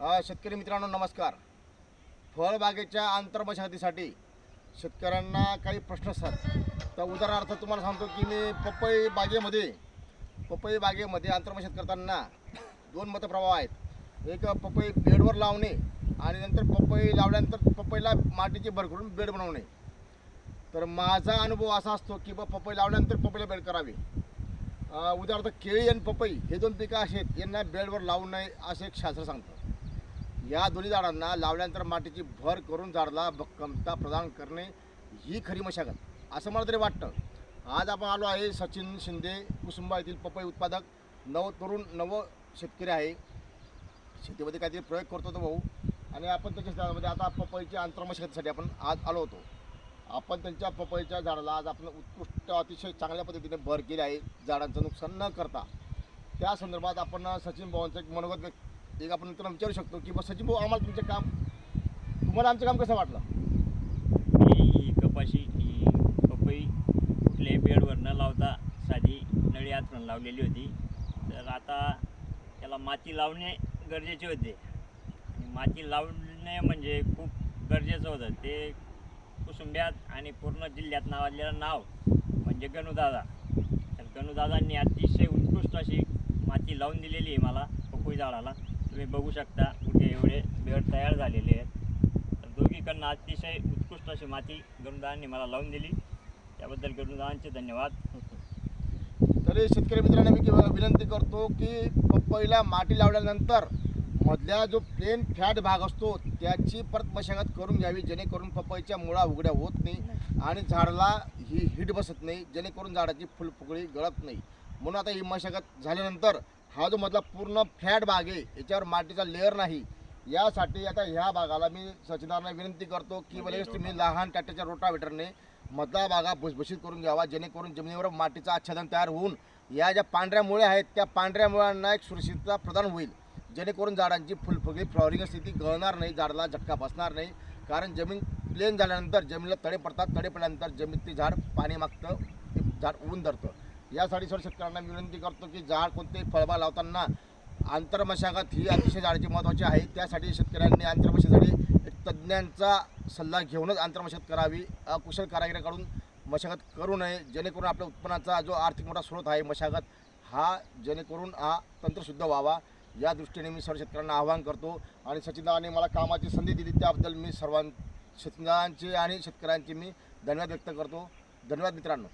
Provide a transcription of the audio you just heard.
शेतकरी मित्रांनो नमस्कार. फळबागेच्या आंतरमशागतीसाठी शेतकऱ्यांना काही प्रश्न असतात. तर उदाहरणार्थ तुम्हाला सांगतो की मी पपई बागेमध्ये पपई बागेमध्ये आंतरमशेत करताना दोन मतप्रभाव आहेत. एक पपई बेडवर लावणे आणि नंतर पपई लावल्यानंतर पपईला मातीची भर करून बेड बनवणे. तर माझा अनुभव असा असतो की बा पपई लावल्यानंतर पपईला बेड करावी. उदाहरणार्थ केळी आणि पपई हे दोन पिकं असे आहेत यांना बेडवर लावू नये असं एक शास्त्र सांगतं. या दोन्ही झाडांना लावल्यानंतर मातीची भर करून झाडाला भक्कमता प्रदान करणे ही खरी मशागत. असं मला तरी वाटतं. आज आपण आलो आहे सचिन शिंदे कुसुंबा येथील पपई उत्पादक नव तरुण नव शेतकरी आहे. शेतीमध्ये काहीतरी प्रयोग करतो तो भाऊ. आणि आपण त्याच्या झाडामध्ये आता पपईच्या आंतरमशागतीसाठी आपण आज आलो होतो. आपण त्यांच्या पपईच्या झाडाला आज आपण उत्कृष्ट अतिशय चांगल्या पद्धतीने भर केली आहे. झाडांचं नुकसान न करता. त्या संदर्भात आपण सचिन भावांचं एक मनोगत व्यक्त एक आपण मित्रांना विचारू शकतो की बा सचिन भाऊ आम्हाला तुमचं काम तुम्हाला आमचं काम कसं वाटलं? ही कपाशी ही पपई कुठल्याही बेडवर न लावता साधी नळी आतून लावलेली होती. तर आता त्याला माती लावणे गरजेचे होते. आणि माती लावणे म्हणजे खूप गरजेचं होतं. ते कुसुंब्यात आणि पूर्ण जिल्ह्यात नावाजलेलं नाव म्हणजे गणूदादा. तर गणूदादांनी अतिशय उत्कृष्ट अशी माती लावून दिलेली आहे मला पपई झाडाला. तुम्ही बघू शकता कुठे एवढे बेड तयार झालेले आहेत. तर दोघीकडनं अतिशय उत्कृष्ट अशी माती गरुदांनी मला लावून दिली. त्याबद्दल गरुदांचे धन्यवाद. तरी शेतकरी मित्रांना मी विनंती करतो की पपईला माती लावल्यानंतर मधल्या जो प्लेन फॅट भाग असतो त्याची परत मशागत करून घ्यावी जेणेकरून पपईच्या मुळा उघड्या होत नाही आणि झाडाला ही हिट बसत नाही जेणेकरून झाडाची फुलफुगळी गळत नाही. म्हणून आता ही मशागत झाल्यानंतर हा जो मधला पूर्ण फॅट भाग आहे याच्यावर मातीचा लेअर नाही. यासाठी आता ह्या भागाला मी सचिनांना विनंती करतो की लगेच तुम्ही लहान ट्रॅक्टरच्या रोटावेटरने मधला भागा भुसभुशीत करून घ्यावा जेणेकरून जमिनीवर मातीचं आच्छादन तयार होऊन या ज्या पांढऱ्या मुळे आहेत त्या पांढऱ्या मुळांना एक सुरक्षितता प्रदान होईल. जेणेकरून झाडांची फुलफुगडी फ्लॉवरिंग स्थिती गळणार नाही झाडाला झटका बसणार नाही. कारण जमीन प्लेन झाल्यानंतर जमिनीला तडे पडतात तडे पडल्यानंतर जमीन ते झाड पाणी मागतं ते झाड ऊन धरतं. यासाठी सर शेतकऱ्यांना विनंती करतो की झाड कोणतेही फळबाग लावताना आंतरमशागत ही अतिशय झाडाची महत्त्वाची आहे. त्यासाठी शेतकऱ्यांनी आंतरमशासाठी तज्ज्ञांचा सल्ला घेऊनच आंतरमशागत करावी. अकुशल कारागिराकडून मशागत करू नये. जेणेकरून आपल्या उत्पन्नाचा जो आर्थिक मोठा स्रोत आहे मशागत हा जेणेकरून हा तंत्रशुद्ध व्हावा. या दृष्टीने मी सर्व शेतकऱ्यांना आवाहन करतो. आणि सचिनदाने मला कामाची संधी दिली त्याबद्दल मी सर्वां शेतकऱ्यांचे आणि शेतकऱ्यांचे मी धन्यवाद व्यक्त करतो. धन्यवाद मित्रांनो.